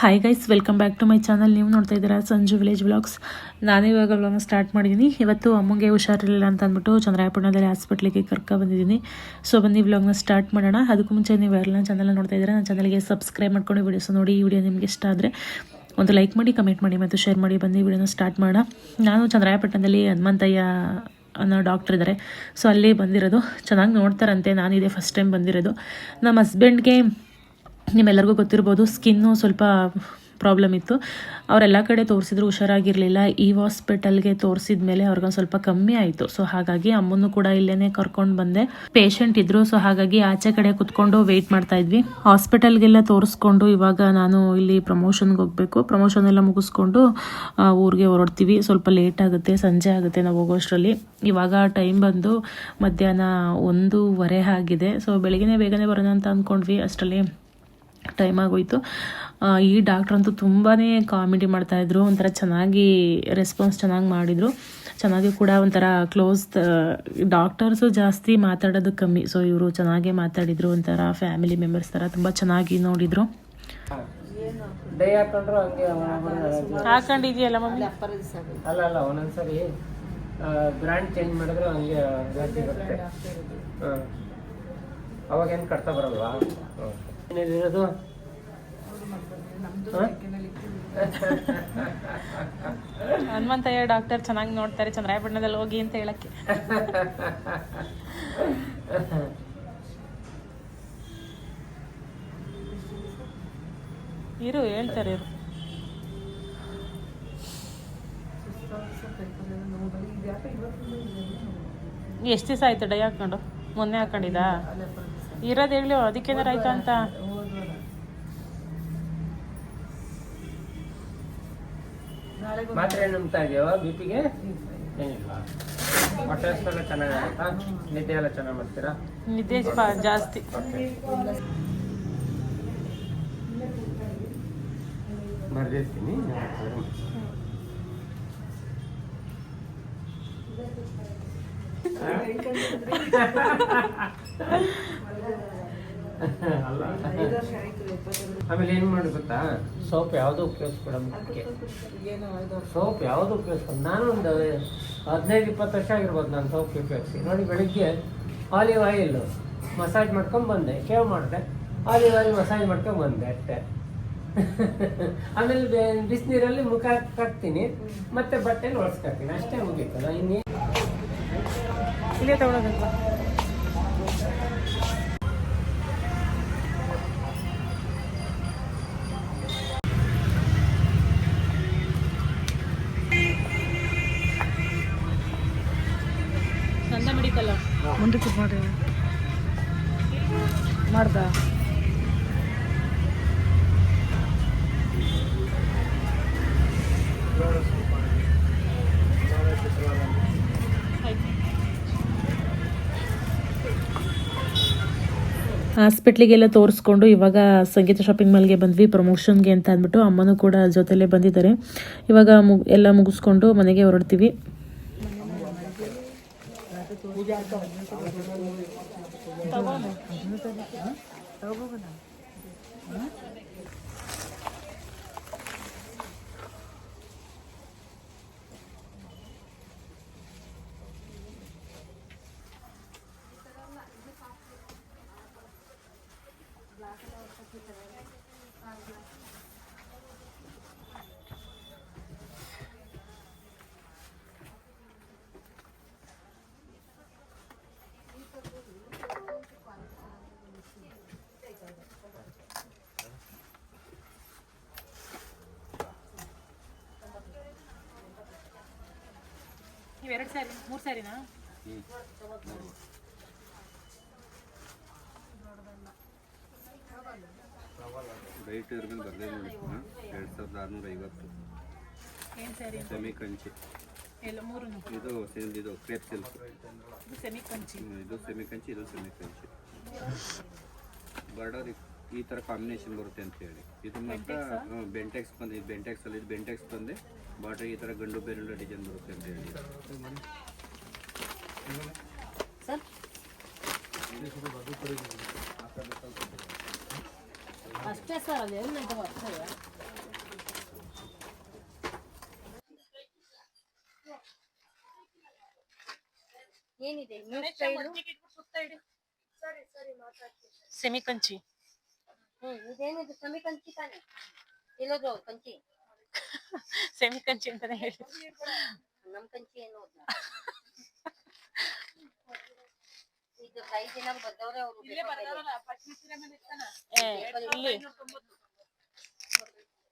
Hi guys welcome back to my channel ನೀವು ನೋಡ್ತಾ ಇದ್ದೀರಾ ಸಂಜು ವಿಲೇಜ್ ಬ್ಲಾಗ್ಸ್ ನಾನು ಇವಾಗ ಬ್ಲಾಗ್ ಸ್ಟಾರ್ಟ್ ಮಾಡಿದ್ದೀನಿ ಇವತ್ತು ಅಮ್ಮಂಗೆ ಹುಷಾರಿರಲಿಲ್ಲ ಅಂತ ಅಂದ್ಬಿಟ್ಟು ಚಂದ್ರಾಯಪಟ್ಟಣದಲ್ಲಿ ಹಾಸ್ಪಿಟ್ಲಿಗೆ ಕರ್ಕೊ ಬಂದಿದ್ದೀನಿ. ಸೊ ಬನ್ನಿ ವ್ಲಾಗ್ನ ಸ್ಟಾರ್ಟ್ ಮಾಡೋಣ. ಅದಕ್ಕೂ ಮುಂಚೆ ನೀವು ಎಲ್ಲ ಚಾನಲ್ ನೋಡ್ತಾ ಇದ್ದೀರಾ, ನನ್ನ ಚಾನಲ್ಗೆ ಸಬ್ಸ್ಕ್ರೈಬ್ ಮಾಡ್ಕೊಂಡು ವೀಡಿಯೋಸ್ ನೋಡಿ, ಈ ವಿಡಿಯೋ ನಿಮಗೆ ಇಷ್ಟ ಆದರೆ ಒಂದು ಲೈಕ್ ಮಾಡಿ ಕಮೆಂಟ್ ಮಾಡಿ ಮತ್ತು ಶೇರ್ ಮಾಡಿ ಬಂದು ವಿಡಿಯೋನ ಸ್ಟಾರ್ಟ್ ಮಾಡೋಣ. ನಾನು ಚಂದ್ರಾಯಪಟ್ಟಣದಲ್ಲಿ ಹನುಮಂತಯ್ಯ ಅನ್ನೋ ಡಾಕ್ಟ್ರ್ ಇದ್ದಾರೆ ಸೊ ಅಲ್ಲಿ ಬಂದಿರೋದು. ಚೆನ್ನಾಗಿ ನೋಡ್ತಾರಂತೆ. ನಾನಿದೆ ಫಸ್ಟ್ ಟೈಮ್ ಬಂದಿರೋದು. ನಮ್ಮ ಹಸ್ಬೆಂಡ್ಗೆ ನಿಮ್ಮೆಲ್ಲರಿಗೂ ಗೊತ್ತಿರ್ಬೋದು ಸ್ಕಿನ್ನು ಸ್ವಲ್ಪ ಪ್ರಾಬ್ಲಮ್ ಇತ್ತು. ಅವರೆಲ್ಲ ಕಡೆ ತೋರಿಸಿದ್ರು, ಹುಷಾರಾಗಿರಲಿಲ್ಲ. ಈ ಹಾಸ್ಪಿಟಲ್ಗೆ ತೋರಿಸಿದ ಮೇಲೆ ಅವ್ರಿಗೊಂದು ಸ್ವಲ್ಪ ಕಮ್ಮಿ ಆಯಿತು. ಸೊ ಹಾಗಾಗಿ ಅಮ್ಮನ್ನು ಕೂಡ ಇಲ್ಲೇ ಕರ್ಕೊಂಡು ಬಂದೆ. ಪೇಷಂಟ್ ಇದ್ರು ಸೊ ಹಾಗಾಗಿ ಆಚೆ ಕಡೆ ಕುತ್ಕೊಂಡು ವೆಯ್ಟ್ ಮಾಡ್ತಾ ಇದ್ವಿ. ಹಾಸ್ಪಿಟಲ್ಗೆಲ್ಲ ತೋರಿಸ್ಕೊಂಡು ಇವಾಗ ನಾನು ಇಲ್ಲಿ ಪ್ರಮೋಷನ್ಗೆ ಹೋಗಬೇಕು. ಪ್ರಮೋಷನ್ ಎಲ್ಲ ಮುಗಿಸ್ಕೊಂಡು ಊರಿಗೆ ಹೊರಡ್ತೀವಿ. ಸ್ವಲ್ಪ ಲೇಟ್ ಆಗುತ್ತೆ, ಸಂಜೆ ಆಗುತ್ತೆ ನಾವು ಹೋಗೋಷ್ಟರಲ್ಲಿ. ಇವಾಗ ಟೈಮ್ ಬಂದು ಮಧ್ಯಾಹ್ನ ಒಂದೂವರೆ ಆಗಿದೆ. ಸೊ ಬೆಳಗ್ಗೆ ಬೇಗನೆ ಬರೋಣ ಅಂತ ಅಂದ್ಕೊಂಡ್ವಿ ಅಷ್ಟರಲ್ಲಿ ಟೈಮ್ ಆಗೋಯ್ತು. ಈ ಡಾಕ್ಟ್ರ್ ಅಂತೂ ತುಂಬಾ ಕಾಮಿಡಿ ಮಾಡ್ತಾಯಿದ್ರು ಒಂಥರ ಚೆನ್ನಾಗಿ ರೆಸ್ಪಾನ್ಸ್ ಚೆನ್ನಾಗಿ ಮಾಡಿದರು. ಚೆನ್ನಾಗಿ ಕೂಡ ಒಂಥರ ಕ್ಲೋಸ್ ಡಾಕ್ಟರ್ಸು ಜಾಸ್ತಿ ಮಾತಾಡೋದು ಕಮ್ಮಿ. ಸೊ ಇವರು ಚೆನ್ನಾಗೇ ಮಾತಾಡಿದರು ಒಂಥರ ಫ್ಯಾಮಿಲಿ ಮೆಂಬರ್ಸ್ ಥರ ತುಂಬ ಚೆನ್ನಾಗಿ ನೋಡಿದರು. ಹಾಕೊಂಡಿದ್ಯಲ್ಲ ಮಮ್ಮಿ? ಅಲ್ಲ ಅಲ್ಲ ಒಂದೊಂದ್ಸರಿ ಬ್ರ್ಯಾಂಡ್ ಚೇಂಜ್ ಮಾಡಿದ್ರೆ ಹಂಗೆ ಜಾಸ್ತಿ ಬರುತ್ತೆ. ಹಾಂ. ಅವಾಗೇನು ಕಟ್ತಾ ಬರಲ್ವಾ? ಏನಿರೋದು? ಹನುಮಂತಯ್ಯ ಡಾಕ್ಟರ್ ಚೆನ್ನಾಗಿ ನೋಡ್ತಾರೆ ಚಂದ್ರಾಯಪಟ್ಟಣದಲ್ಲಿ ಹೋಗಿ ಅಂತ ಹೇಳಕ್ಕೆ. ಇರು ಹೇಳ್ತಾರೆ ಇರು. ಎಷ್ಟು ದಿವಸ ಆಯ್ತು ಡೈ ಹಾಕೊಂಡು ಮೊನ್ನೆ ಹಾಕೊಂಡಿದ್ದಾ? ಇರೋದು ಹೇಳಿ ಅದಕ್ಕೇನಾರ ಆಯ್ತಾ ಅಂತ. ಮಾತ್ರೆ ನಂಬ್ತಾ ಇದೆಯವ ಬಿ ಪಿಗೆ ಏನಿಲ್ಲ ಹೊಟ್ಟೆ ಹಸ್ವೆಲ್ಲ ಚೆನ್ನಾಗಾಗುತ್ತಾ ನಿದ್ದೆ ಎಲ್ಲ ಚೆನ್ನಾಗಿ ಮಾಡ್ತೀರಾ? ನಿದ್ದೆ ಜಾಸ್ತಿ. ಬರ್ದಿರ್ತೀನಿ ಅಲ್ಲ. ಆಮೇಲೆ ಏನ್ ಮಾಡಿ ಗೊತ್ತಾ? ಸೋಪ್ ಯಾವುದು ಉಪಯೋಗಿಸ್ಬೇಡ ಮುಖಕ್ಕೆ ಸೋಪ್ ಯಾವುದು ಉಪಯೋಗಿಸ್ಬೇಡ. ನಾನು ಒಂದು ಹದಿನೈದು ಇಪ್ಪತ್ತು ವರ್ಷ ಆಗಿರ್ಬೋದು ನಾನು ಸೋಪ್ ಉಪಯೋಗಿಸಿ. ನೋಡಿ ಬೆಳಿಗ್ಗೆ ಆಲಿವ್ ಆಯಿಲ್ ಮಸಾಜ್ ಮಾಡ್ಕೊಂಡು ಬಂದೆ ಕೇವ್ ಮಾಡಿದೆ. ಆಲಿವ್ ಆಯಿಲ್ ಮಸಾಜ್ ಮಾಡ್ಕೊಂಡ್ ಬಂದೆ ಅಷ್ಟೇ. ಆಮೇಲೆ ಬೆ- ಬಿಸಿನೀರಲ್ಲಿ ಮುಖ ಕಟ್ತೀನಿ ಮತ್ತೆ ಬಟ್ಟೆನ ಒರೆಸ್ಕೊತೀನಿ ಅಷ್ಟೇ ಮುಗೀತು. ನಾ ಇನ್ನೇ ಇಲ್ಲೇ ತಗೊಳೋದಲ್ವಾ? ಹಾಸ್ಪಿಟ್ಲಿಗೆಲ್ಲ ತೋರಿಸ್ಕೊಂಡು ಇವಾಗ ಸಂಗೀತ ಶಾಪಿಂಗ್ ಮಾಲ್ಗೆ ಬಂದ್ವಿ, ಪ್ರಮೋಷನ್ಗೆ ಅಂತ ಅಂದ್ಬಿಟ್ಟು. ಅಮ್ಮನೂ ಕೂಡ ಜೊತೆಲೇ ಬಂದಿದ್ದಾರೆ. ಇವಾಗ ಮುಗ್ ಎಲ್ಲ ಮುಗಿಸ್ಕೊಂಡು ಮನೆಗೆ ಹೊರಡ್ತೀವಿ ನೀವು ಎರಡು ಸ್ಯಾರಿ ಮೂರು ಸ್ಯಾರಿನಾ ರೈಟ್ ಇದ್ರ ಮೇಲೆ ಬರ್ದೇ ನೋಡಿ. ಎರಡು ಸಾವಿರದ ಆರುನೂರ ಐವತ್ತು. ಏನು ಸ್ಯಾರಿ ಸೆಮಿ ಕಂಚಿ. ಎಲ್ಲ ಮೂರು ಇದು ಸಿಲ್ ಇದು ಕ್ರೇಪ್ ಸಿಲ್ಕ್ ಇದು ಸೆಮಿ ಕಂಚಿ. ಇದು ಸೆಮಿ ಕಂಚಿ ಇದು ಸೆಮಿ ಕಂಚಿ. ಬಾರ್ಡರ್ ಈ ಥರ ಕಾಂಬಿನೇಷನ್ ಬರುತ್ತೆ ಅಂತ ಹೇಳಿ ಇದು ಮಾತ್ರ ಬೆಂಟೆಕ್ಸ್ ಬಂದು ಇದು ಬೆಂಟೆಕ್ಸ್ ಅಲ್ಲಿ ಇದು ಬೆಂಟೆಕ್ಸ್ ಬಂದೆ ಬಾಟ್ರಿ ಈ ಥರ ಗಂಡು ಬೇರೆಲ್ಲ ಡಿಸೈನ್ ಬರುತ್ತೆ ಅಂತ ಹೇಳಿ ಸರ್ ಅಷ್ಟೇ ಸರ್ ಅದು ಎಲ್ಲ ಇದಾವೆ ಅಷ್ಟೇ ಏನಿದೆ ಸೆಮಿ ಕಂಚಿ ಹ್ಮ್ ಇದೇನಿದೆ ಸೆಮಿ ಕಂಚಿ ತಾನೆ ಇಲ್ಲೋದು ಕಂಚಿ ಸೆಮಿ ಕಂಚಿ ಅಂತಾನೆ ಹೇಳಿ ನಮ್ ಕಂಚಿ ಏನು. ಇದು ಐದ್ ದಿನ ಬರ್ದವ್ರೆ ಅವ್ರು ಇಲ್ಲಿ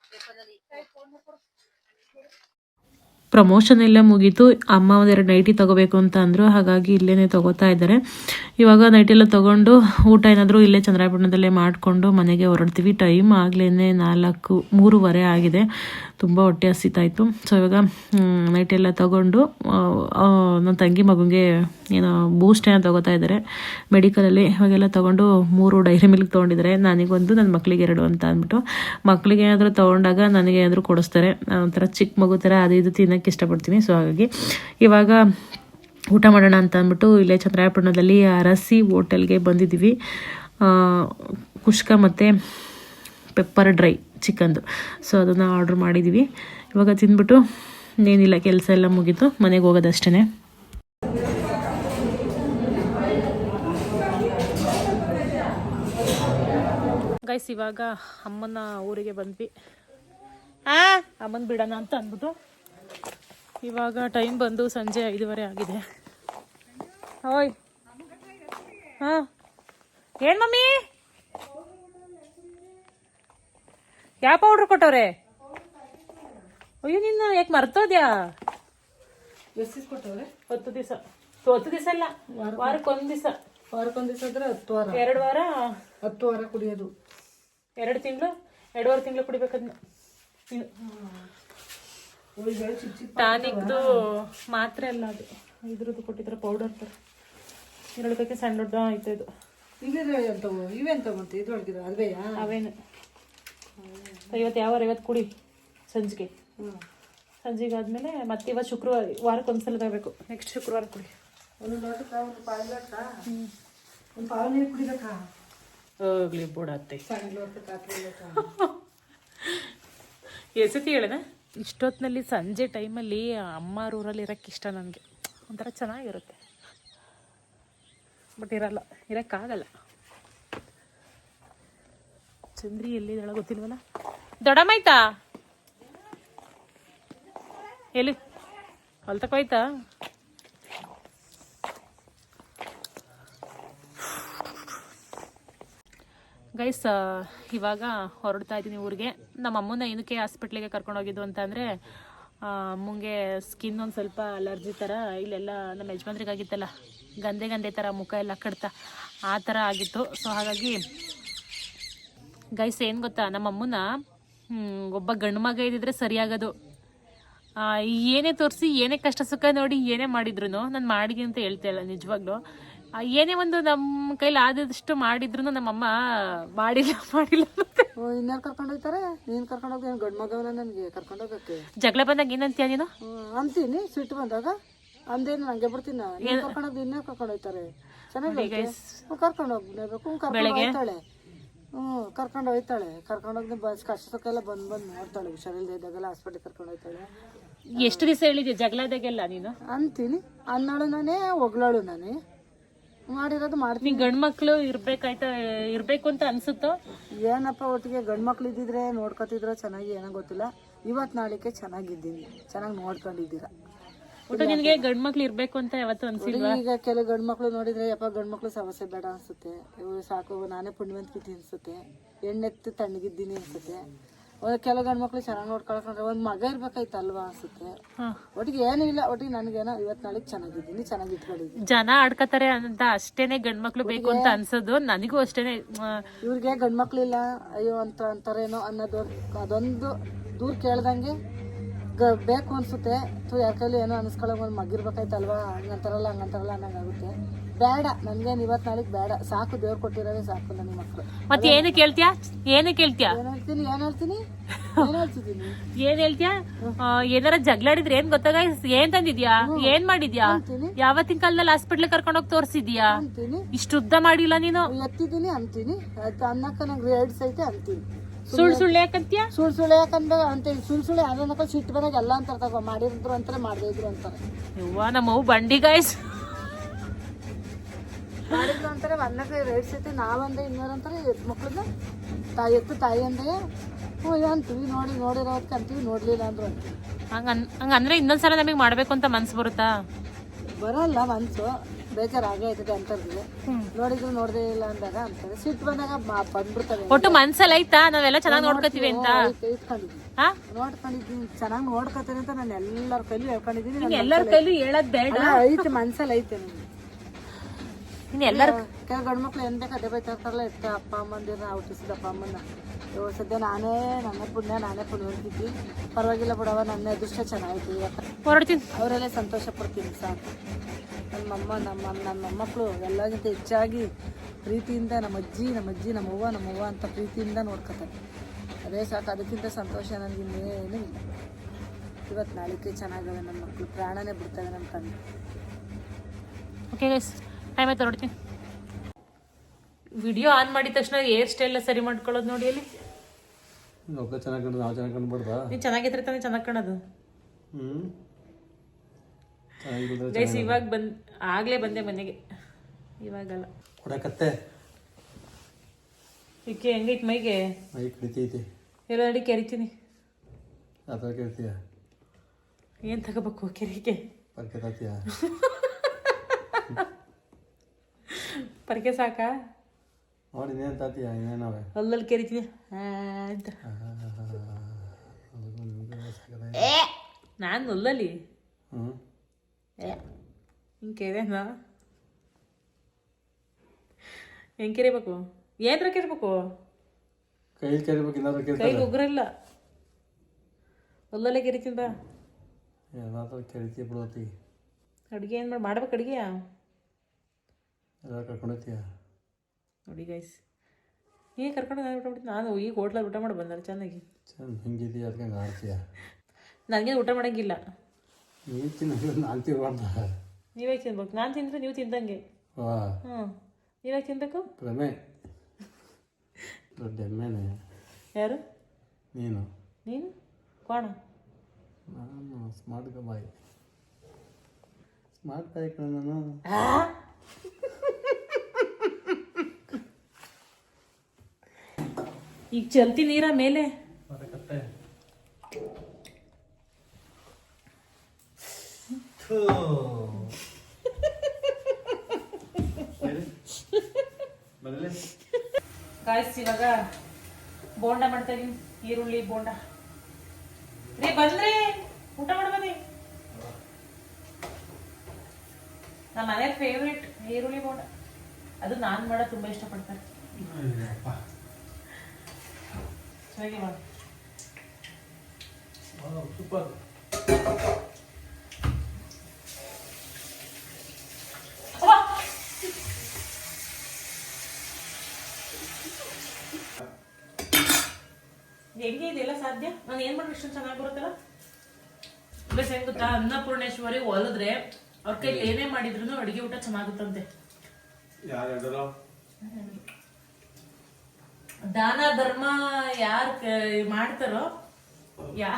ಪೇಪರಲ್ಲಿ ಪ್ರಮೋಷನ್ ಎಲ್ಲ ಮುಗೀತು. ಅಮ್ಮ ಒಂದೆರಡು ನೈಟಿ ತಗೋಬೇಕು ಅಂತ ಅಂದರು. ಹಾಗಾಗಿ ಇಲ್ಲೇ ತೊಗೋತಾ ಇದ್ದಾರೆ. ಇವಾಗ ನೈಟಿ ಎಲ್ಲ ತಗೊಂಡು ಊಟ ಏನಾದರೂ ಇಲ್ಲೇ ಚಂದ್ರಾಪಟ್ಟಣದಲ್ಲೇ ಮಾಡಿಕೊಂಡು ಮನೆಗೆ ಹೊರಡ್ತೀವಿ. ಟೈಮ್ ಆಗಲೇ ನಾಲ್ಕು, ಮೂರುವರೆ ಆಗಿದೆ. ತುಂಬ ಹೊಟ್ಟೆ ಹಸಿತಾಯಿತು ಸೊ ಇವಾಗ ನೈಟಿ ಎಲ್ಲ ತಗೊಂಡು ನನ್ನ ತಂಗಿ ಮಗುಗೆ ಏನೋ ಬೂಸ್ಟ್ ಏನೋ ತೊಗೋತಾ ಇದ್ದಾರೆ. ಮೆಡಿಕಲಲ್ಲಿ ಇವಾಗೆಲ್ಲ ತಗೊಂಡು ಮೂರು ಡೈರಿ ಮಿಲ್ಕ್ ತೊಗೊಂಡಿದ್ದಾರೆ. ನನಗೊಂದು ನನ್ನ ಮಕ್ಕಳಿಗೆ ಎರಡು ಅಂತ ಅಂದ್ಬಿಟ್ಟು. ಮಕ್ಕಳಿಗೆ ಏನಾದರೂ ತೊಗೊಂಡಾಗ ನನಗೆ ಏನಾದರೂ ಕೊಡಿಸ್ತಾರೆ. ಒಂಥರ ಚಿಕ್ಕ ಮಗು ಥರ ಅದು ಇದು ತಿನ್ನೋಕ್ಕೆ ಇಷ್ಟಪಡ್ತೀನಿ. ಸೊ ಹಾಗಾಗಿ ಇವಾಗ ಊಟ ಮಾಡೋಣ ಅಂತ ಅಂದ್ಬಿಟ್ಟು ಇಲ್ಲೇ ಚಂದ್ರಾಯಪಟ್ಟಣದಲ್ಲಿ ಅರಸಿ ಹೋಟೆಲ್ಗೆ ಬಂದಿದ್ದೀವಿ. ಕುಷ್ಕ ಮತ್ತು ಪೆಪ್ಪರ್ ಡ್ರೈ ಚಿಕನ್ದು. ಸೊ ಅದನ್ನು ಆರ್ಡ್ರ್ ಮಾಡಿದ್ದೀವಿ. ಇವಾಗ ತಿಂದ್ಬಿಟ್ಟು ಏನಿಲ್ಲ, ಕೆಲಸ ಎಲ್ಲ ಮುಗೀತು. ಮನೆಗೆ ಹೋಗೋದಷ್ಟೇ ಗೈಸ್ ಇವಾಗ ಅಮ್ಮನ ಊರಿಗೆ ಬಂದ್ವಿ. ಅಮ್ಮನ ಬಿಡೋಣ ಅಂತ ಅಂದ್ಬಿಟ್ಟು. ಇವಾಗ ಟೈಮ್ ಬಂದು ಸಂಜೆ ಐದುವರೆ ಆಗಿದೆ. ಹೋಯ್ ಹಾಂ. ಏನು ಮಮ್ಮಿ? ಯಾವ ಪೌಡ್ರ್ ಕೊಟ್ಟವ್ರೆ? ಅಯ್ಯೋ ನಿನ್ನ ಯಾಕೆ ಮರ್ತೋದ್ಯಾ? ಕೊಟ್ಟವ್ರೆ ಹತ್ತು ದಿವಸ. ಹತ್ತು ದಿವಸ ಅಲ್ಲ ವಾರಕ್ಕೆ ಒಂದು ದಿವಸ. ವಾರಕ್ಕೊಂದು ದಿವಸ ಅಂದ್ರೆ ಹತ್ತು ವಾರ. ಎರಡು ವಾರ? ಹತ್ತು ವಾರ ಕುಡಿಯೋದು. ಎರಡು ತಿಂಗಳು? ಎರಡುವರೆ ತಿಂಗಳು ಕುಡಿಬೇಕದ್ನ. ಟಾನಿಕ್ದು ಮಾತ್ರೆ ಅಲ್ಲ ಅದು. ಇದ್ರದ್ದು ಕೊಟ್ಟಿದ್ರೆ ಪೌಡರ್ ಥರ ಇರಳಕ್ಕೆ ಸಣ್ಣ ದೊಡ್ಡ ಆಯ್ತು ಇದು. ಇವೇನು ತಗೊಂತ ಇವೆಂತ ಮತ್ತೆ ಇದ್ರೊಳಗಿರೋ ಅಲ್ವೇಯಾ ಅವೇನು. ಐವತ್ತು ಯಾವ ಐವತ್ತು ಕುಡಿ ಸಂಜೆಗೆ. ಸಂಜೆಗೆ ಆದಮೇಲೆ ಮತ್ತೆ ಇವತ್ತು ಶುಕ್ರವಾರ ವಾರಕ್ಕೆ ಒಂದ್ಸಲ ತಗೋಬೇಕು ನೆಕ್ಸ್ಟ್ ಶುಕ್ರವಾರ ಕುಡಿ. ಒಂದು ಲೋಟಕ್ಕ ಒಂದು ಪಾವು ಲೋಟ ಒಂದು ಪಾವು ನೀರು ಕುಡಿಬೇಕಾ? ಹೋಗ್ಲಿ ಬುಡತ್ತೆ ಸಣ್ಣ ಲೋಟಕ್ಕೆ ಎಸತಿ ಹೇಳಿದ? ಇಷ್ಟೊತ್ತಿನಲ್ಲಿ ಸಂಜೆ ಟೈಮಲ್ಲಿ ಅಮ್ಮ ಊರಲ್ಲಿ ಇರೋಕ್ಕೆ ಇಷ್ಟ ನನಗೆ. ಒಂಥರ ಚೆನ್ನಾಗಿರುತ್ತೆ. ಬಟ್ ಇರಲ್ಲ, ಇರೋಕ್ಕಾಗಲ್ಲ. ಚಂದ್ರಿ ಎಲ್ಲಿದ್ದಾಳೆ ಗೊತ್ತಿಲ್ವಲ್ಲ? ದೊಡ್ಡಮ್ಮಾಯ್ತಾ ಎಲ್ಲಿ? ಹೊಲ್ತಕ್ಕೋಯ್ತಾ ಗೈಸ್ ಇವಾಗ ಹೊರಡ್ತಾ ಇದ್ದೀನಿ ಊರಿಗೆ. ನಮ್ಮ ಅಮ್ಮನ ಏನಕ್ಕೆ ಹಾಸ್ಪಿಟ್ಲಿಗೆ ಕರ್ಕೊಂಡು ಹೋಗಿದ್ದು ಅಂತ ಅಂದರೆ ಅಮ್ಮಂಗೆ ಸ್ಕಿನ್ ಒಂದು ಸ್ವಲ್ಪ ಅಲರ್ಜಿ ಥರ ಇಲ್ಲೆಲ್ಲ ನಮ್ಮ ಯಜಮಾನ್ರಿಗಾಗಿತ್ತಲ್ಲ ಗಂದೆ ಗಂದೆ ಥರ ಮುಖ ಎಲ್ಲ ಕಡ್ತಾ ಆ ಥರ ಆಗಿತ್ತು. ಸೊ ಹಾಗಾಗಿ ಗೈಸ್ ಏನು ಗೊತ್ತಾ, ನಮ್ಮ ಅಮ್ಮನ ಒಬ್ಬ ಗಂಡು ಮಗ ಇದ್ದಿದ್ರೆ ಸರಿಯಾಗೋದು. ಏನೇ ತೋರಿಸಿ, ಏನೇ ಕಷ್ಟ ಸುಖ ನೋಡಿ ಏನೇ ಮಾಡಿದ್ರು ನಾನು ಮಾಡಿದ್ದೀನಿ ಅಂತ ಹೇಳ್ತಾ ಇಲ್ಲ, ನಿಜವಾಗ್ಲೂ. ಏನೇ ಒಂದು ನಮ್ಮ ಕೈಲಿ ಆದಷ್ಟು ಮಾಡಿದ್ರು ನಮ್ಮಮ್ಮ ಮಾಡಿಲ್ಲ ಮಾಡಿಲ್ಲ ಇನ್ಯಾರು ಕರ್ಕೊಂಡು ಹೋಗ್ತಾರೆ? ನೀನು ಕರ್ಕೊಂಡು ಹೋಗಿ ಗಂಡು ಮಗವನ ನನಗೆ ಕರ್ಕೊಂಡು ಹೋಗಕ್ಕೆ? ಜಗಳ ಬಂದಾಗ ಏನಂತೀಯ ನೀನು? ಅಂತೀನಿ ಸಿಟ್ಟು ಬಂದಾಗ. ಅಂದೇನು ನಂಗೆ ಬರ್ತೀನ ನೀನು ಕರ್ಕೊಂಡು ಹೋಗಿ ಇನ್ಯಾರು ಕರ್ಕೊಂಡು ಹೋಗ್ತಾರೆ? ಚೆನ್ನಾಗಿ ಕರ್ಕೊಂಡು ಹೋಗ್ಬೇಕು ಕರ್ಕೊಂಡು ಹೋಗ್ತಾಳೆ. ಹ್ಞೂ ಕರ್ಕೊಂಡು ಹೋಗ್ತಾಳೆ. ಕರ್ಕೊಂಡು ಹೋಗಿ ಬಸ್ ಕಷ್ಟಕ್ಕೆಲ್ಲ ಬಂದ್ ಬಂದ್ ನೋಡ್ತಾಳೆ ಹುಷಾರಿಲ್ದೆ ಇದ್ದಾಗೆಲ್ಲ ಹಾಸ್ಪಿಟ್ಲಿಗೆ ಕರ್ಕೊಂಡು ಹೋಗ್ತಾಳೆ. ಎಷ್ಟು ದಿವಸ ಹೇಳಿದ್ಯಾ ಜಗಳದಾಗೆಲ್ಲ ನೀನು? ಅಂತೀನಿ. ಅನ್ನೋಳು ನಾನೇ ಒಗ್ಲಾಳು ನಾನೇ. ಮಾಡಿರೋದು ಮಾಡ್ತೀನಿ. ನೀನ್ ಗಂಡು ಮಕ್ಳು ಇರ್ಬೇಕಾಯ್ತಾ ಇರ್ಬೇಕು ಅಂತ ಅನ್ಸುತ್ತೋ? ಏನಪ್ಪ ಒಟ್ಟಿಗೆ ಗಂಡು ಮಕ್ಳು ಇದ್ದಿದ್ರೆ ನೋಡ್ಕೊತಿದ್ರು ಚೆನ್ನಾಗಿ ಏನೋ ಗೊತ್ತಿಲ್ಲ. ಇವತ್ತು ನಾಳಿಕೆ ಚೆನ್ನಾಗಿದ್ದೀನಿ. ಚೆನ್ನಾಗಿ ನೋಡ್ಕೊಂಡಿದ್ದೀರ. ಒಟ್ಟು ನಿನ್ಗೆ ಗಂಡು ಮಕ್ಳು ಇರ್ಬೇಕು ಅಂತ ಯಾವತ್ತು ಅನ್ಸಿಲ್ವಾ? ಈಗ ಕೆಲವು ಗಂಡು ಮಕ್ಳು ನೋಡಿದ್ರೆ ಯಪ್ಪ ಗಂಡ್ ಮಕ್ಳು ಸಮಸ್ಯೆ ಬೇಡ ಅನ್ಸುತ್ತೆ. ಸಾಕು ನಾನೇ ಪುಣ್ಯವಂತಿಕೆ ಅನ್ಸುತ್ತೆ ಎಣ್ಣೆತ್ತು ತಣ್ಣಗಿದ್ದೀನಿ ಅನ್ಸುತ್ತೆ. ಕೆಲವು ಗಂಡು ಮಕ್ಳು ಚೆನ್ನಾಗಿ ನೋಡ್ಕೊಳಕೊಂಡ್ರೆ ಒಂದು ಮಗ ಇರ್ಬೇಕಾಯ್ತಲ್ವಾ ಅನ್ಸುತ್ತೆ. ಒಟ್ಟಿಗೆ ಏನಿಲ್ಲ ಇಲ್ಲ ಒಟ್ಟಿಗೆ ನನಗೇನೋ ಇವತ್ತು ನಾಳೆಗೆ ಚೆನ್ನಾಗಿದ್ದೀನಿ ಚೆನ್ನಾಗಿ ಇಟ್ಕೊಂಡಿದ್ದೀನಿ ಜನ ಆಡ್ಕತಾರೆ ಅಂತ ಅಷ್ಟೇನೆ ಗಂಡ್ ಮಕ್ಳು ಬೇಕು ಅಂತ ಅನ್ಸೋದು ನನಗೂ ಅಷ್ಟೇನೆ ಇವ್ರಿಗೆ ಗಂಡ್ ಮಕ್ಳಿಲ್ಲ ಅಯ್ಯೋ ಅಂತ ಅಂತಾರೇನೋ ಅನ್ನೋದು ಅದೊಂದು ದೂರ ಕೇಳ್ದಂಗೆ ಗ ಬೇಕು ಅನ್ಸುತ್ತೆ. ತು ಯಾರ ಕೈಲಿ ಏನೋ ಅನಿಸ್ಕೊಳ್ಳೋ ಒಂದು ಮಗಿರ್ಬೇಕಾಯ್ತಲ್ವಾ ಹಂಗಂತಾರಲ್ಲ ಹಂಗಂತಾರಲ್ಲ ಅನ್ನಂಗಾಗುತ್ತೆ. ಬೇಡ ನನಗೇನು ಇವತ್ತು ನಾಳೆಗೆ ಬೇಡ. ಸಾಕು ದೇವ್ರು ಕೊಟ್ಟಿರೋದೇ ಸಾಕು ನನ್ನ ಮಕ್ಕಳು ಮತ್ತೆ ಏನು ಕೇಳ್ತೀಯಾ ಏನು ಕೇಳ್ತೀಯಾ ಏನು ಹೇಳ್ತೀನಿ ಏನು ಹೇಳ್ತೀನಿ? ಏನು ಹೇಳ್ತಿದ್ದೀನಿ? ಏನ್ ಹೇಳ್ತೀಯಾ? ಏನಾರ ಜಗಳಾಡಿದ್ರೆ ಏನ್ ಗೊತ್ತಾಗ? ಏನ್ ತಂದಿದ್ಯಾ? ಏನ್ ಮಾಡಿದ್ಯಾ? ಯಾವತ್ತಿನ ಕಾಲದಲ್ಲಿ ಹಾಸ್ಪಿಟ್ಲ್ ಕರ್ಕೊಂಡೋಗಿ ತೋರ್ಸಿದ್ಯಾ? ಇಷ್ಟು ಉದ್ದ ಮಾಡಿಲ್ಲ ನೀನು. ಎತ್ತಿದ್ದೀನಿ ಅಂತೀನಿ. ಅನ್ನಕ್ಕ ಅನ್ನಕ್ಕೆ ನಂಗೆ ರೇಡ್ಸ್ ಐತೆ ಅಂತೀನಿ. ಸುಳ್ಳು ಸುಳ್ಳು ಯಾಕಂತ ಸುಳ್ಳು ಸುಳ್ಳು ಯಾಕಂದ್ರೆ ಅಂತ ಸುಳ್ಳು ಸುಳ್ಳು ಸಿಟ್ಟು ಬಂದಾಗ ಎಲ್ಲ ಅಂತ ತಗೋ ಮಾಡಿದ್ರು ಅಂತಾರೆ ಮಾಡದೇ ಇದ್ರು ಅಂತಾರೆ. ಯವ್ವ ನಮ್ಮ ಅವು ಬಂಡಿ ಗಾಯ್ಸ್ ಮಾಡಿದ್ರು ಅಂತಾರೆ ಅನ್ನಕ್ಕೆ ರೇಟ್ ಸೈತಿ ನಾವಂದೆ ಇನ್ನೂರು ಅಂತಾರೆ ಮಕ್ಳನ್ನ ತಾಯಿ ಎತ್ತು ತಾಯಿ ಅಂದೆ. ಹ್ಞೂ ಅಂತೀವಿ ನೋಡಿ ನೋಡಿರೋದಕ್ಕೆ ಅಂತೀವಿ ನೋಡಲಿಲ್ಲ ಅಂದ್ರು ಹಂಗ ಹಂಗಂದ್ರೆ ಇನ್ನೊಂದ್ಸಲ ನಮಗೆ ಮಾಡ್ಬೇಕು ಅಂತ ಮನ್ಸು ಬರುತ್ತಾ? ಬರಲ್ಲ ಮನ್ಸು. ಬೇಜಾರಾಗೇ ಆಯ್ತದೆ ಅಂತರ್ಗೆ ನೋಡಿದ್ರು ನೋಡದೇ ಇಲ್ಲ ಅಂದಾಗ ಅಂತಾರೆ. ಸಿಟ್ಟು ಬಂದಾಗ ಮ- ಬಂದ್ಬಿಡ್ತವೆ ಒಟ್ಟು ಮನ್ಸಲ್ಲಿ ಐತಾ ನಾವೆಲ್ಲ ಚೆನ್ನಾಗಿ ನೋಡ್ಕೋತೀವಿ ಅಂತ. ಐತೆ, ಇಟ್ಕೊಂಡಿದ್ದೀನಿ ಹಾ? ನೋಡ್ಕೊಂಡಿದ್ದೀನಿ. ಚೆನ್ನಾಗಿ ನೋಡ್ಕೊತೀನಿ ಅಂತ ನಾನು ಎಲ್ಲರ ಕೈಲಿ ಹೇಳ್ಕೊಂಡಿದ್ದೀನಿ. ಎಲ್ಲರ ಕೈಲೂ ಹೇಳದ್ ಬೇಡ. ಐತೆ ಮನ್ಸಲ್ಲಿ ಐತೆ ನನಗೆ ನೀನ್ ಎಲ್ಲರ ಕೆಲ ಗಂಡು ಮಕ್ಳು ಏನ್ ಕದೇ ಬೈತಾರಲ್ಲ ಎತ್ತ ಅಪ್ಪ ಅಮ್ಮಂದಿರನ್ನ ಔಟಿಸಿದ ಅಪ್ಪ ಅಮ್ಮನ ಇವಾಗ ಸದ್ಯ ನಾನೇ ನನ್ನ ಪುಣ್ಯ ನಾನೇ ಪುಣ್ಯವಂತಿದ್ವಿ ಪರವಾಗಿಲ್ಲ ಬಿಡವ ನನ್ನ ಅದೃಷ್ಟ ಚೆನ್ನಾಗಿತ್ತು ಹೊರಡ್ತೀನಿ. ಅವರೆಲ್ಲ ಸಂತೋಷ ಪಡ್ತೀನಿ ಸಾಕು. ನಮ್ಮಮ್ಮ ನಮ್ಮ ನನ್ನ ಮೊಮ್ಮಕ್ಕಳು ಎಲ್ಲರಿಗಿಂತ ಹೆಚ್ಚಾಗಿ ಪ್ರೀತಿಯಿಂದ ನಮ್ಮ ಅಜ್ಜಿ ನಮ್ಮ ಅಜ್ಜಿ ನಮ್ಮ ಅವ್ವ ನಮ್ಮ ಅವ್ವ ಅಂತ ಪ್ರೀತಿಯಿಂದ ನೋಡ್ಕೊತಾರೆ. ಅದೇ ಸಾಕು ಅದಕ್ಕಿಂತ ಸಂತೋಷ ನನಗೆ ಇನ್ನೇನು ಇಲ್ಲ. ಇವತ್ತು ನಾಳಿಕೆ ಚೆನ್ನಾಗಿದೆ ನನ್ನ ಮಕ್ಕಳು ಪ್ರಾಣನೇ ಬಿಡ್ತವೆ ನಮ್ಮ ತಂದೆ. ಓಕೆ ಟೈಮ್ ಆಯ್ತು ನೋಡ್ತೀನಿ. ವಿಡಿಯೋ ಆನ್ ಮಾಡಿದ ತಕ್ಷಣ ಹೇರ್ ಸ್ಟೈಲ್ ಸರಿ ಮಾಡ್ಕೊಳ್ಳೋದು ನೋಡಿ ಅಲ್ಲಿ. ಲೋಕ ಚೆನ್ನಾಗಿ ಕಂಡು ನಾವು ಚೆನ್ನಾಗಿ ಕಂಡುಬಿಡ್ದಾ ನೀನ್ ಚೆನ್ನಾಗಿದ್ರೆ ತಾನೇ ಚೆನ್ನಾಗಿ ಕಾಣೋದು. ಗೈಸ್ ಇವಾಗ ಬಂದ್ ಆಗ್ಲೇ ಬಂದೆ ಮನೆಗೆ. ಇವಾಗಲ್ಲ. ಕೊಡಕತ್ತೆ. ಇಕ್ಕೆ ಹೆಂಗೈತ್ ಮೈಗೆ? ಮೈ ಕಡಿತೈತಿ. ಎಲ್ಲ ಅಡಿ ಕೆರಿತೀನಿ. ಅದು ಕೇಳ್ತೀಯ ಏನ್ ತಗೋಬೇಕು ಕೆರಿಗೆ? ಪರ್ಕೆ ತಾತೀಯ ಪರ್ಕೆ ಸಾಕಾ ನೋಡಿ ಇನ್ನೇನು ತಾತೀಯ ಇನ್ನೇನವೆ ಅಲ್ಲಲ್ಲಿ ಕೆರಿತೀನಿ ಅಂತ ನಾನು ಅಲ್ಲಲ್ಲಿ ಹ್ಞೂ ಹಿಂಗೆ ಕೆರೆನಾ ಹೆಂಗೆ ಕೆರಿಬೇಕು ಏನ್ರ ಕೆರ್ಬೇಕು ಕೈಲಿ ಕೆರಿಬೇಕು ಏನಾದ್ರು ಕೆರಿ ಕೈ ಉಗ್ರ ಇಲ್ಲ ಅಲ್ಲಲ್ಲೇ ಕೆರಿತೀನಿ ಬಾ ಏನಾದ್ರು ಕೆರಿತೀಯ ಬಿಡೋತಿ ಅಡುಗೆ ಏನು ಮಾಡಿ ಮಾಡ್ಬೇಕು ಅಡುಗೆ ಎಲ್ಲ ಕರ್ಕೊಂಡು ಹೋಗ್ತೀಯಾ? ನೋಡಿ ಗೈಸ್ ಈಗ ಕರ್ಕೊಂಡು ಮಾಡ್ತೀನಿ ನಾನು ಈಗ ಹೋಟ್ಲಲ್ಲಿ ಊಟ ಮಾಡಿ ಬಂದಲ್ಲ ಚೆನ್ನಾಗಿ. ಚೆಂದ ಹಿಂಗಿದೀಯ ಅದಕ್ಕೆ ಹಂಗೆ ಆಡ್ತೀಯ? ನನಗೆ ಊಟ ಮಾಡೋಂಗಿಲ್ಲ. ನೀನು ತಿನ್ನೋದು ನಾನು ತಿನ್ಬಾರ್ದ? ನೀವೇ ತಿನ್ಬೇಕು. ನಾನು ತಿಂದರೆ ನೀವು ತಿಂದಂಗೆ. ವಾ. ಹ್ಞೂ ನೀವೇ ತಿನ್ಬೇಕು? ಪ್ರಮೆ. ದೊಡ್ಡ ಎಮ್ಮೆನೆ. ಯಾರು? ನೀನು. ನೀನು? ಕೋಣ? ನಾನು ಸ್ಮಾರ್ಟ್ ಬಾಯ್ ಸ್ಮಾರ್ಟ್ ಬಾಯ್ ಕಣ ನಾನು ಈಗ ಚಲ್ತಿ ನೀರ ಮೇಲೆ. ಗಾಯ್ಸ್ ಇವಾಗ ಬೋಂಡ ಮಾಡ್ತಾ ಇದೀನಿ. ಈರುಳ್ಳಿ ಬೋಂಡ. ರೀ ಬಂದ್ರಿ. ಊಟ ಮಾಡ್ಬನ್ನಿ ನಮ್ಮ ಮನೆ ಫೇವ್ರೇಟ್ ಈರುಳ್ಳಿ ಬೋಂಡ. ಅದು ನಾನು ಮಾಡೋ ತುಂಬಾ ಇಷ್ಟಪಡ್ತಾರೆ. ಚೆನ್ನಾಗಿ ಮಾಡಿ ಸೂಪರ್ ಹೆಂಗೆ ಇದೆಲ್ಲ ಸಾಧ್ಯ? ನಾನು ಏನ್ ಮಾಡ್ಬೇಕು? ಇಷ್ಟು ಚೆನ್ನಾಗಿ ಬರುತ್ತಲ್ಲ? ಬಸ್ ಹೆಂಗ್ ಗೊತ್ತಾ? ಅನ್ನಪೂರ್ಣೇಶ್ವರಿ ಹೊಲದ್ರೆ ಅವ್ರ ಕೈಲಿ ಏನೇ ಮಾಡಿದ್ರು ಅಡಿಗೆ ಊಟ ಚೆನ್ನಾಗುತ್ತಂತೆ. ಯಾರು ದಾನ ಧರ್ಮ ಯಾರು ಮಾಡ್ತಾರೋ ಯಾ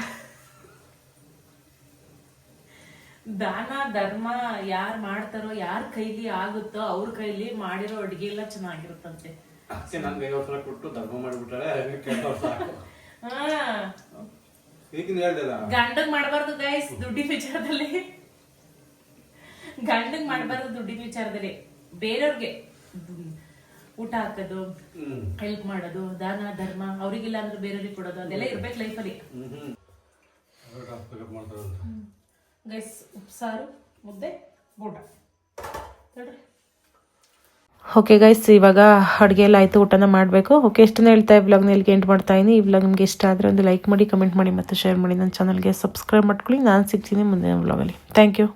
ದಾನ ಧರ್ಮ ಯಾರ್ ಮಾಡ್ತಾರೋ ಯಾರ ಕೈಲಿ ಆಗುತ್ತೋ ಅವ್ರ ಕೈಲಿ ಮಾಡಿರೋ ಅಡಿಗೆ ಎಲ್ಲ ಚೆನ್ನಾಗಿರುತ್ತಂತೆ. ಕೊಟ್ಟು ಧರ್ಮ ಮಾಡಿಬಿಟ್ಟಾಳೆ ಗಂಡಗ್ ಮಾಡಬಾರ್ದು ಗೈಸ್ ದುಡ್ಡಿನ ವಿಚಾರದಲ್ಲಿ. ಗಂಡಗ್ ಮಾಡಬಾರ್ದು ದುಡ್ಡಿನ ವಿಚಾರದಲ್ಲಿ. ಬೇರೆಯವ್ರಿಗೆ ಊಟ ಹಾಕೋದು ಹೆಲ್ಪ್ ಮಾಡೋದು ದಾನ ಧರ್ಮ ಅವ್ರಿಗಿಲ್ಲ ಅಂದ್ರೆ ಬೇರೆಯವ್ರಿಗೆ ಕೊಡೋದು ಅದೆಲ್ಲ ಇರ್ಬೇಕು ಲೈಫಲ್ಲಿ ಹ್ಮ್. ಹ್ಮ್. ಮಾಡ್ತಾರೆ ಗೈಸ್ ಉಪ್ಸಾರು ಮುದ್ದೆ ಊಟ ತಡ್ರಿ. ಓಕೆ ಗೈಸ್ ಇವಾಗ ಅಡುಗೆ ಎಲ್ಲ ಆಯಿತು ಊಟನ ಮಾಡಬೇಕು. ಓಕೆ ಎಷ್ಟನ್ನ ಹೇಳ್ತಾ ಈ ವ್ಲಾಗ್ನ ಇಲ್ಲಿಗೆ ಎಂಟ್ ಮಾಡ್ತಾ ಇದ್ದೀನಿ ಈ ವ್ಲಾಗ್ ನಿಮಗೆ ಇಷ್ಟ ಆದರೆ ಒಂದು ಲೈಕ್ ಮಾಡಿ ಕಮೆಂಟ್ ಮಾಡಿ ಮತ್ತು ಶೇರ್ ಮಾಡಿ. ನನ್ನ ಚಾನಲ್ಗೆ ಸಬ್ಸ್ಕ್ರೈಬ್ ಮಾಡ್ಕೊಳ್ಳಿ. ನಾನು ಸಿಗ್ತೀನಿ ಮುಂದಿನ ವ್ಲಾಗಲ್ಲಿ ಥ್ಯಾಂಕ್ ಯು